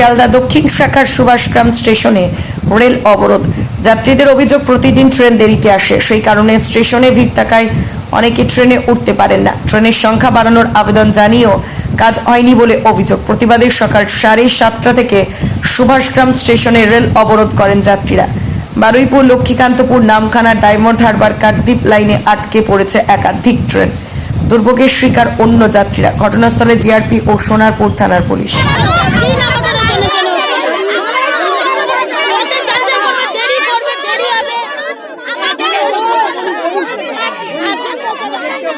শিয়ালদা দক্ষিণ শাখার সুভাষগ্রাম স্টেশনে রেল অবরোধ। যাত্রীদের অভিযোগ, প্রতিদিন ট্রেন দেরিতে আসে। সেই কারণে স্টেশনে ভিড় থাকায় অনেকে ট্রেনে উঠতে পারেন না। ট্রেনের সংখ্যা বাড়ানোর আবেদন জানিয়েও কাজ হয়নি বলে অভিযোগ। প্রতিবাদে সকাল সাড়ে সাতটা থেকে সুভাষগ্রাম স্টেশনে রেল অবরোধ করেন যাত্রীরা। বারুইপুর, লক্ষ্মীকান্তপুর, নামখানা, ডায়মন্ড হারবার, কাকদ্বীপ লাইনে আটকে পড়েছে একাধিক ট্রেন। দুর্ভোগের শিকার অন্য যাত্রীরা। ঘটনাস্থলে জিআরপি ও সোনারপুর থানার পুলিশ।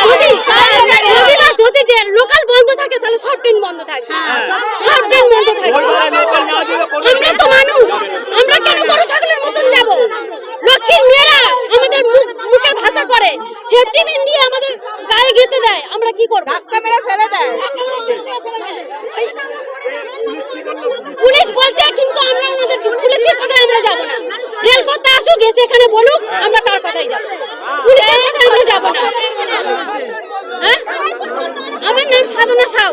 যদি লোকাল বন্ধ থাকে তাহলে সব ট্রেন বন্ধ থাকবে সব ট্রেন বন্ধ থাকবে সেফটি দিয়ে আমাদের গায়ে গেতে দেয় আমরা কি করব? ধাক্কা মেরে ফেলে দেয়। পুলিশ বলছে কিন্তু আমরা আমাদের পুলিশের কথায় আমরা যাব না। রেল কথা আসুক এসে এখানে বলুক আমরা তার কথাই যাব। পুলিশের কথায় আমরা যাব না। হ্যাঁ? আমার নাম সাধনা সাউ।